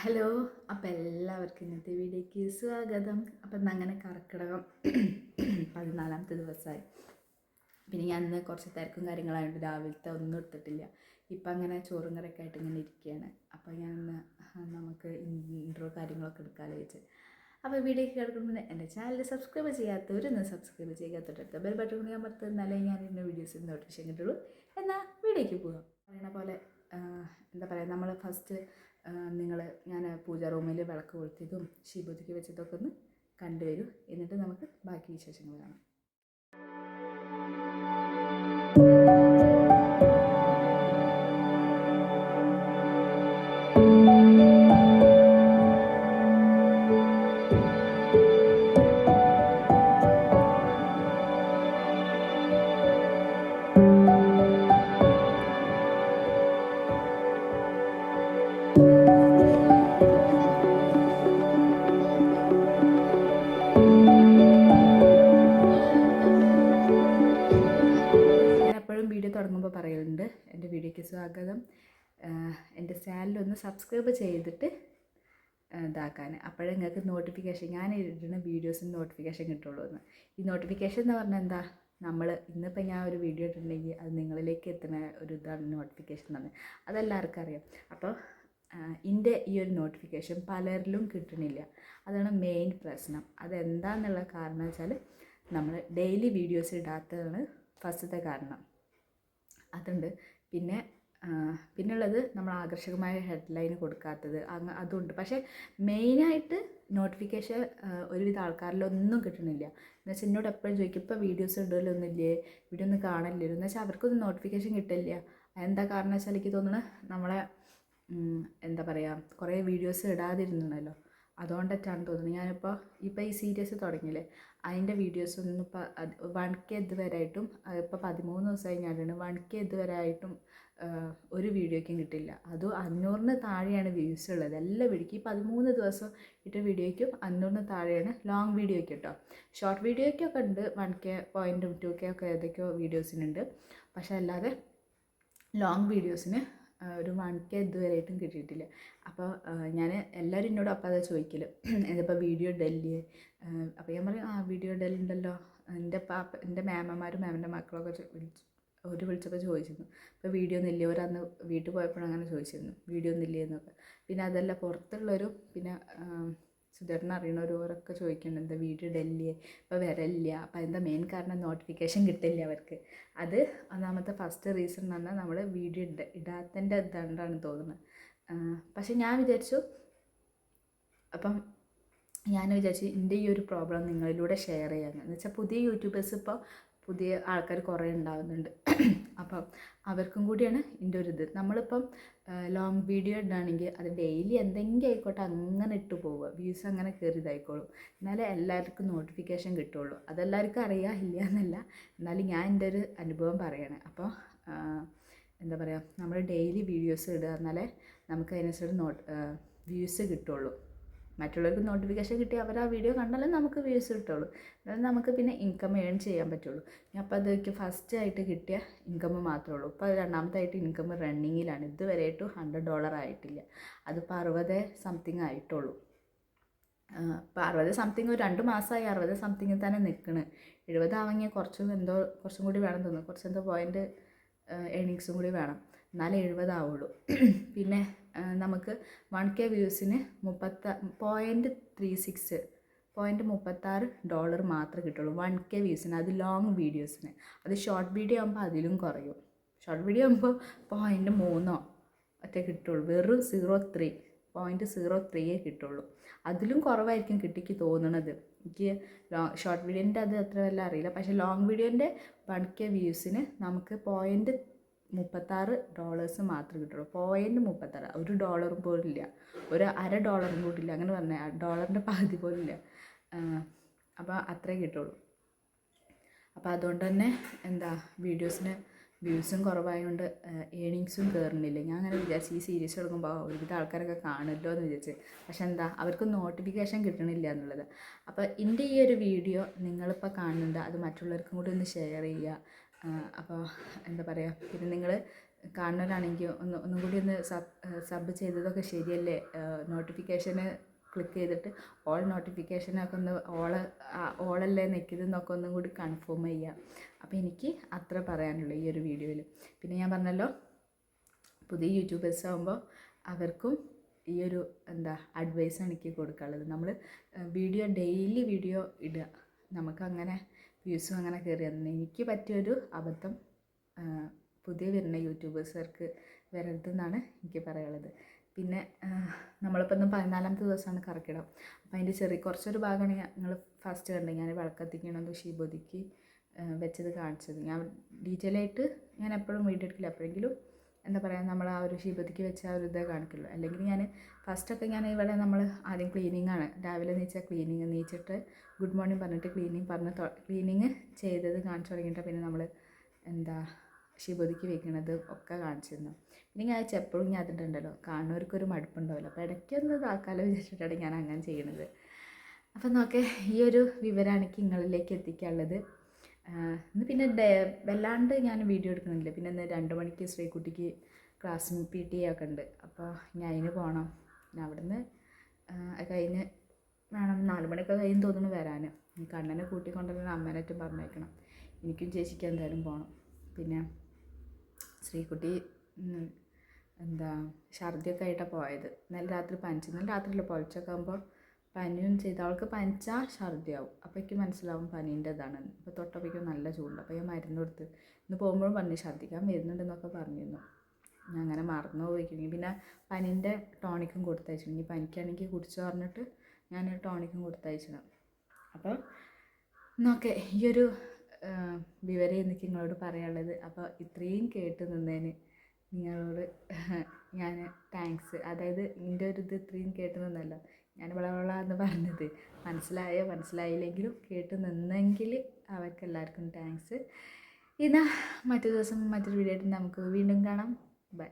Hello അപ്പോൾ എല്ലാവർക്കും ഇന്നത്തെ വീഡിയോയ്ക്ക് സ്വാഗതം. അപ്പം അങ്ങനെ കർക്കിടകം പതിനാലാമത്തെ ദിവസമായി പിന്നെ ഞാൻ ഇന്ന് കുറച്ച് തിരക്കും കാര്യങ്ങളായതുകൊണ്ട് രാവിലത്തെ ഒന്നും എടുത്തിട്ടില്ല. ഇപ്പം അങ്ങനെ ചോറും കറിയൊക്കെ ആയിട്ട് ഇങ്ങനെ ഇരിക്കുകയാണ് അപ്പോൾ ഞാൻ ഇന്ന് നമുക്ക് ഇൻട്രോ കാര്യങ്ങളൊക്കെ എടുക്കാമെന്ന് വെച്ച് അപ്പോൾ വീഡിയോയ്ക്ക് കിടക്കുമ്പോൾ എന്റെ ചാനൽ സബ്സ്ക്രൈബ് ചെയ്യാത്തവരൊന്ന് സബ്സ്ക്രൈബ് ചെയ്യുക ബെൽ ബട്ടൺ കൂടി പുറത്ത് എന്നാലേ ഞാൻ എന്റെ വീഡിയോസിൽ നോട്ടിഫിക്കേഷൻ കിട്ടുള്ളൂ. എന്നാൽ വീഡിയോയ്ക്ക് പോകാം പറയുന്ന പോലെ എന്താ പറയുക നമ്മൾ ഫസ്റ്റ് നിങ്ങൾ ഞാൻ പൂജാ റൂമിൽ വിളക്ക് കൊളുത്തിയതും ശിവതിക്ക് വെച്ചതൊക്കെ ഒന്ന് കണ്ടുവരൂ എന്നിട്ട് നമുക്ക് ബാക്കി വിശേഷങ്ങൾ കാണാം. തുടങ്ങുമ്പോൾ പറയുന്നുണ്ട് എന്റെ വീഡിയോയ്ക്ക് സ്വാഗതം. എന്റെ ചാനലൊന്ന് സബ്സ്ക്രൈബ് ചെയ്തിട്ട് ഇതാക്കാൻ. അപ്പോഴേ നിങ്ങൾക്ക് നോട്ടിഫിക്കേഷൻ ഞാൻ ഇടുന്ന വീഡിയോസിന് നോട്ടിഫിക്കേഷൻ കിട്ടുള്ളൂ എന്ന്. ഈ നോട്ടിഫിക്കേഷൻ എന്ന് പറഞ്ഞാൽ എന്താ? നമ്മൾ ഇന്നിപ്പോൾ ഞാൻ ഒരു വീഡിയോ ഇട്ടിട്ടുണ്ടെങ്കിൽ അത് നിങ്ങളിലേക്ക് എത്തുന്ന ഒരു ഇതാണ് നോട്ടിഫിക്കേഷൻ എന്ന് അതെല്ലാവർക്കും അറിയാം. അപ്പോൾ എന്റെ ഈ ഒരു നോട്ടിഫിക്കേഷൻ പലരിലും കിട്ടണില്ല. അതാണ് മെയിൻ പ്രശ്നം. അതെന്താന്നുള്ള കാരണം വെച്ചാൽ നമ്മൾ ഡെയിലി വീഡിയോസ് ഇടാത്തതാണ് ഫസ്റ്റത്തെ കാരണം. അതുണ്ട്. പിന്നെ പിന്നെ പിന്നുള്ളത് നമ്മൾ ആകർഷകമായ ഹെഡ്ലൈൻ കൊടുക്കാത്തത് അങ്ങ് അതുണ്ട്. പക്ഷേ മെയിനായിട്ട് നോട്ടിഫിക്കേഷൻ ഒരുവിധ ആൾക്കാരിലൊന്നും കിട്ടണില്ല എന്ന് വെച്ചാൽ എന്നോട് എപ്പോഴും ചോദിക്കും ഇപ്പോൾ വീഡിയോസ് ഇടലൊന്നുമില്ലേ? വീഡിയോ ഒന്നും കാണില്ലല്ലോ? എന്ന് വെച്ചാൽ അവർക്കൊന്നും നോട്ടിഫിക്കേഷൻ കിട്ടില്ല. എന്താ കാരണം വെച്ചാൽ എനിക്ക് തോന്നുന്നത് നമ്മളെ എന്താ പറയുക കുറേ വീഡിയോസ് ഇടാതിരുന്നല്ലോ അതുകൊണ്ടിട്ടാണ് തോന്നുന്നത്. ഞാനിപ്പോൾ ഇപ്പോൾ ഈ സീരീസ് തുടങ്ങിയില്ലേ അതിന്റെ വീഡിയോസ് ഒന്നും ഇപ്പോൾ വൺ കെ ഇതുവരെയായിട്ടും ഇപ്പോൾ പതിമൂന്ന് ദിവസമായി ഞാനാണ് വൺ കെ ഇതുവരെയായിട്ടും ഒരു വീഡിയോയ്ക്കും കിട്ടില്ല അതും അഞ്ഞൂറിന് താഴെയാണ് വ്യൂസ് ഉള്ളത്. എല്ലാ വീഡിയോയ്ക്ക് ഈ പതിമൂന്ന് ദിവസം ഇട്ട വീഡിയോയ്ക്കും അഞ്ഞൂറിന് താഴെയാണ് ലോങ് വീഡിയോയ്ക്ക് കേട്ടോ ഷോർട്ട് വീഡിയോയ്ക്കൊക്കെ ഉണ്ട്. വൺ കെ പോയിന്റും ടു കെ ഒക്കെ ഏതൊക്കെയോ വീഡിയോസിനുണ്ട് പക്ഷേ അല്ലാതെ ലോങ് വീഡിയോസിന് ഒരു വൺ കെ ഇതുവരെയായിട്ടും കിട്ടിയിട്ടില്ല. അപ്പോൾ ഞാൻ എല്ലാവരും എന്നോട് അപ്പോൾ അതാ ചോദിക്കൽ ഇതിപ്പോൾ വീഡിയോ ഡെല്ലി അപ്പോൾ ഞാൻ പറയും ആ വീഡിയോ ഡെല്ലുണ്ടല്ലോ എന്റെ പാപ്പ എന്റെ മാമന്മാരും മാമന്റെ മക്കളൊക്കെ വിളിച്ചു ഒരു വിളിച്ചപ്പോൾ ചോദിച്ചിരുന്നു. ഇപ്പോൾ വീഡിയോ ഒന്നും ഇല്ലേ ഒരന്ന് വീട്ടിൽ പോയപ്പോഴും അങ്ങനെ ചോദിച്ചിരുന്നു. വീഡിയോ ഒന്നും ഇല്ലേ എന്നൊക്കെ. പിന്നെ അതല്ല പുറത്തുള്ളൊരു പിന്നെ സുധേട്ടൻ അറിയണവരോരൊക്കെ ചോദിക്കുന്നുണ്ട് എന്താ വീഡിയോ ഡെല്ലി ഇപ്പോൾ വരല്ല അപ്പോൾ എന്താ മെയിൻ കാരണം നോട്ടിഫിക്കേഷൻ കിട്ടില്ല അവർക്ക്. അത് ഒന്നാമത്തെ ഫസ്റ്റ് റീസൺ എന്ന് പറഞ്ഞാൽ നമ്മൾ വീഡിയോ ഇട ഇടാത്തതിന്റെ ഇതാണ്ടാണ് തോന്നുന്നത് പക്ഷെ ഞാൻ വിചാരിച്ചു അപ്പം ഞാൻ വിചാരിച്ചു എന്റെ ഈ ഒരു പ്രോബ്ലം നിങ്ങളിലൂടെ ഷെയർ ചെയ്യാമെന്ന് വെച്ചാൽ പുതിയ യൂട്യൂബേഴ്സ് ഇപ്പോൾ പുതിയ ആൾക്കാർ കുറേ ഉണ്ടാകുന്നുണ്ട് അപ്പം അവർക്കും കൂടിയാണ് എന്റെ ഒരു ഇത്. നമ്മളിപ്പം ലോങ് വീഡിയോ ഇടുകയാണെങ്കിൽ അത് ഡെയിലി എന്തെങ്കിലും ആയിക്കോട്ടെ അങ്ങനെ ഇട്ട് പോവുക. വ്യൂസ് അങ്ങനെ കയറിയതായിക്കോളും. എന്നാലേ എല്ലാവർക്കും നോട്ടിഫിക്കേഷൻ കിട്ടുള്ളൂ അതെല്ലാവർക്കും അറിയാം ഇല്ല എന്നല്ല. എന്നാലും ഞാൻ എന്റെ ഒരു അനുഭവം പറയാണ്. അപ്പോൾ എന്താ പറയുക നമ്മൾ ഡെയിലി വീഡിയോസ് ഇടുക എന്നാലേ നമുക്ക് അതിനനുസരിച്ച് നോട്ട് വ്യൂസ് കിട്ടുള്ളൂ മറ്റുള്ളവർക്ക് നോട്ടിഫിക്കേഷൻ കിട്ടി അവർ ആ വീഡിയോ കണ്ടാലും നമുക്ക് വ്യൂസ് കിട്ടുള്ളൂ. അതായത് നമുക്ക് പിന്നെ ഇൻകം ഏൺ ചെയ്യാൻ പറ്റുള്ളൂ. അപ്പോൾ അതൊക്കെ ഫസ്റ്റ് ആയിട്ട് കിട്ടിയ ഇൻകം മാത്രമേ ഉള്ളൂ. ഇപ്പോൾ രണ്ടാമത്തായിട്ട് ഇൻകം റണ്ണിങ്ങിലാണ് ഇതുവരെ ടു ഹൺഡ്രഡ് ഡോളർ ആയിട്ടില്ല. അതിപ്പോൾ അറുപത് സംതിങ് ആയിട്ടുള്ളൂ. ഇപ്പോൾ അറുപത് സംതിങ് ഒരു രണ്ട് മാസമായി അറുപത് സംതിങ്ങിൽ തന്നെ നിൽക്കണ് എഴുപതാവെങ്കിൽ കുറച്ചും എന്തോ കുറച്ചും കൂടി വേണം തോന്നുന്നു. കുറച്ച് എന്തോ പോയിന്റ് ഏണിങ്സും കൂടി വേണം. എന്നാലേ എഴുപതാവുള്ളൂ. പിന്നെ നമുക്ക് വൺ കെ വ്യൂസിന് മുപ്പത്ത പോയിന്റ് ത്രീ സിക്സ് പോയിന്റ് മുപ്പത്താറ് ഡോളർ മാത്രമേ കിട്ടുള്ളൂ വൺ കെ വ്യൂസിന് അത് ലോങ് വീഡിയോസിന് അത് ഷോർട്ട് വീഡിയോ ആകുമ്പോൾ അതിലും കുറയും. ഷോർട്ട് വീഡിയോ ആകുമ്പോൾ പോയിന്റ് മൂന്നോ ഒറ്റ കിട്ടുള്ളൂ. വെറും സീറോ ത്രീ പോയിന്റ് സീറോ ത്രീയേ കിട്ടുള്ളൂ. അതിലും കുറവായിരിക്കും കിട്ടിക്ക് തോന്നണത്. എനിക്ക് ലോങ് ഷോർട്ട് വീഡിയോന്റെ അത് അത്ര വല്ല അറിയില്ല. പക്ഷേ ലോങ് വീഡിയോന്റെ വൺ കെ വ്യൂസിന് നമുക്ക് പോയിന്റ് മുപ്പത്താറ് ഡോളേഴ്സ് മാത്രമേ കിട്ടുള്ളൂ. പോയിന്റ് മുപ്പത്താറ്. ഒരു ഡോളറും പോലും ഇല്ല. ഒരു അര ഡോളറും കൂട്ടില്ല അങ്ങനെ പറഞ്ഞാൽ ഡോളറിന്റെ പകുതി പോലും ഇല്ല. അപ്പോൾ അത്രേ കിട്ടുള്ളൂ. അപ്പോൾ അതുകൊണ്ട് തന്നെ എന്താ വീഡിയോസിന് വ്യൂസും കുറവായതുകൊണ്ട് ഏണിങ്സും കയറുന്നില്ല ഞാൻ അങ്ങനെ വിചാരിച്ചു ഈ സീരീസ് തുടങ്ങുമ്പോൾ ഒരുവിധ ആൾക്കാരൊക്കെ കാണുമല്ലോ എന്ന് വിചാരിച്ച്. പക്ഷെ എന്താ അവർക്ക് നോട്ടിഫിക്കേഷൻ കിട്ടണില്ല എന്നുള്ളത്. അപ്പോൾ എന്റെ ഈ ഒരു വീഡിയോ നിങ്ങളിപ്പോൾ കാണുന്നുണ്ട്. അത് മറ്റുള്ളവർക്കും കൂടി ഒന്ന് ഷെയർ ചെയ്യുക. അപ്പോൾ എന്താ പറയുക പിന്നെ നിങ്ങൾ കാണുന്നവരാണെങ്കിൽ ഒന്ന് ഒന്നും കൂടി ഒന്ന് സബ് സബ് ചെയ്തതൊക്കെ ശരിയല്ലേ? നോട്ടിഫിക്കേഷന് ക്ലിക്ക് ചെയ്തിട്ട് ഓൾ നോട്ടിഫിക്കേഷനൊക്കെ ഒന്ന് ഓൾ ഓളല്ലേ നിൽക്കുന്നതെന്നൊക്കെ ഒന്നും കൂടി കൺഫേം ചെയ്യുക അപ്പോൾ എനിക്ക് അത്ര പറയാനുള്ളൂ ഈ ഒരു വീഡിയോയിൽ പിന്നെ ഞാൻ പറഞ്ഞല്ലോ പുതിയ യൂട്യൂബേഴ്സ് ആകുമ്പോൾ അവർക്കും ഈ ഒരു എന്താ അഡ്വൈസ് എനിക്ക് കൊടുക്കാനുള്ളത്. നമ്മൾ വീഡിയോ ഡെയിലി വീഡിയോ ഇടുക. നമുക്കങ്ങനെ വ്യൂസും അങ്ങനെ കയറി വന്നു എനിക്ക് പറ്റിയൊരു അബദ്ധം പുതിയ വരുന്ന യൂട്യൂബേഴ്സുകാർക്ക് വരരുതെന്നാണ് എനിക്ക് പറയാനുള്ളത്. പിന്നെ നമ്മളിപ്പോൾ ഇന്ന് പതിനാലാമത്തെ ദിവസമാണ് കറക്കിടം അപ്പോൾ അതിന്റെ ചെറിയ കുറച്ചൊരു ഭാഗമാണ് ഞങ്ങൾ ഫസ്റ്റ് കണ്ടത്. ഞാൻ വിളക്കത്തിക്കണമെന്ന് ഷീബോദിക്ക് വെച്ചത് കാണിച്ചത്. ഞാൻ ഡീറ്റെയിൽ ആയിട്ട് ഞാൻ എപ്പോഴും വീഡിയോ എടുക്കില്ല. എപ്പോഴെങ്കിലും എന്താ പറയുക നമ്മൾ ആ ഒരു ശീപതിക്ക് വെച്ച ആ ഒരു ഇതേ കാണിക്കുള്ളൂ. അല്ലെങ്കിൽ ഞാൻ ഫസ്റ്റൊക്കെ ഞാൻ ഇവിടെ നമ്മൾ ആദ്യം ക്ലീനിങ് ആണ്. രാവിലെ നീച്ചാൽ ക്ലീനിങ് നീച്ചിട്ട് ഗുഡ് മോർണിംഗ് പറഞ്ഞിട്ട് ക്ലീനിങ് പറഞ്ഞ് ക്ലീനിങ് ചെയ്തത് കാണിച്ചു തുടങ്ങിയിട്ട് പിന്നെ നമ്മൾ എന്താ ശിവതിക്ക് വെക്കണത് ഒക്കെ കാണിച്ചിരുന്നു പിന്നെ ഞാൻ വെച്ചാൽ എപ്പോഴും ഞാൻ അതിട്ടുണ്ടല്ലോ കാണുന്നവർക്കൊരു മടുപ്പുണ്ടാവില്ല. അപ്പോൾ ഇടയ്ക്കൊന്ന് ഇതാക്കാലോ വിചാരിച്ചിട്ടാണ് ഞാൻ അങ്ങനെ ചെയ്യണത്. അപ്പം നോക്കെ ഈ ഒരു വിവരമാണ് നിങ്ങളിലേക്ക് എത്തിക്കാനുള്ളത്. ഇന്ന് പിന്നെ വല്ലാണ്ട് ഞാൻ വീഡിയോ എടുക്കുന്നില്ല. പിന്നെ ഇന്ന് രണ്ട് മണിക്ക് ശ്രീകുട്ടിക്ക് ക്ലാസ് പി ടി ഒക്കെ ഉണ്ട്. അപ്പോൾ ഞാൻ അതിന് പോകണം പിന്നെ അവിടുന്ന് കഴിഞ്ഞ് വേണം. നാല് മണിയൊക്കെ കഴിഞ്ഞ് തോന്നുന്നു വരാൻ കണ്ണനെ കൂട്ടിക്കൊണ്ടുവരാൻ അമ്മേനറ്റും പറഞ്ഞേക്കണം എനിക്കും ചേച്ചിക്ക് എന്തായാലും പോകണം പിന്നെ ശ്രീകുട്ടി എന്താ ഛർദിയൊക്കെ ആയിട്ടാണ് പോയത്. ഇന്നലെ രാത്രി പനിച്ചു ഇന്നലെ രാത്രിയില്ല പൊളിച്ചൊക്കെ ആകുമ്പോൾ പനിയും ചെയ്ത് അവൾക്ക് പനിച്ചാൽ ഛർദിയാവും. അപ്പോൾ എനിക്ക് മനസ്സിലാവും പനീന്റെ ഇതാണ് അപ്പോൾ തൊട്ടപ്പോഴേക്കും നല്ല ചൂടുണ്ട്. അപ്പോൾ ഞാൻ മരുന്ന് കൊടുത്ത് ഇന്ന് പോകുമ്പോഴും പറഞ്ഞു ഛർദിക്കാൻ വരുന്നുണ്ടെന്നൊക്കെ പറഞ്ഞിരുന്നു. ഞാൻ അങ്ങനെ മറന്നു പോയിക്കുന്നു പിന്നെ പനീന്റെ ടോണിക്കും കൊടുത്തയച്ചു ഇനി പനിക്കാണെങ്കിൽ കുടിച്ചു പറഞ്ഞിട്ട് ഞാൻ ടോണിക്കും കൊടുത്തയച്ചത് അപ്പോൾ എന്നൊക്കെ ഈ ഒരു വിവരം എനിക്ക് നിങ്ങളോട് പറയാനുള്ളത്. അപ്പോൾ ഇത്രയും കേട്ട് നിന്നതിന് നിങ്ങളോട് ഞാൻ താങ്ക്സ് അതായത് എന്റെ ഒരു ഇത് ഇത്രയും കേട്ട് നിന്നല്ലോ. ഞാൻ വളവള പറഞ്ഞത്. മനസ്സിലായോ? മനസ്സിലായില്ലെങ്കിലും കേട്ട് നിന്നെങ്കിൽ അവർക്ക് എല്ലാവർക്കും താങ്ക്സ് ഇതാ മറ്റു ദിവസം മറ്റൊരു വീഡിയോ ആയിട്ട് നമുക്ക് വീണ്ടും കാണാം. ബൈ